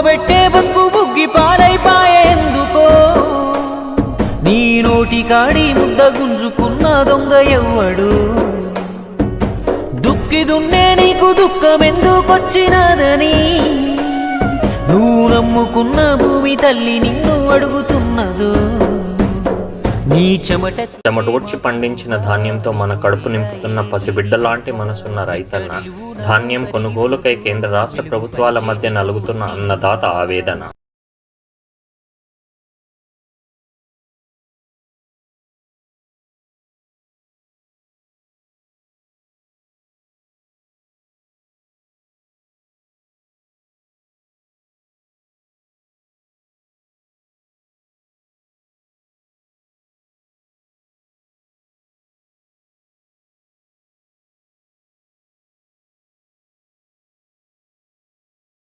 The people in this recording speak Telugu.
పెట్టే బతుకు బుగ్గి పాలైపాయెందుకో నీ నోటి కాడి ముద్ద గుంజుకున్న దొంగ ఎవ్వడు? దుక్కి దున్నే నీకు దుఃఖం ఎందుకొచ్చినదని నువ్వు నమ్ముకున్న భూమి తల్లి నిన్ను అడుగుతున్నదో? నీ చెమట చెమటోడ్చి పండించిన ధాన్యంతో మన కడుపు నింపుతున్న పసిబిడ్డ లాంటి మనసున్న రైతన్న ధాన్యం కొనుగోలుకై కేంద్ర రాష్ట్ర ప్రభుత్వాల మధ్య నలుగుతున్న అన్నదాత ఆవేదన.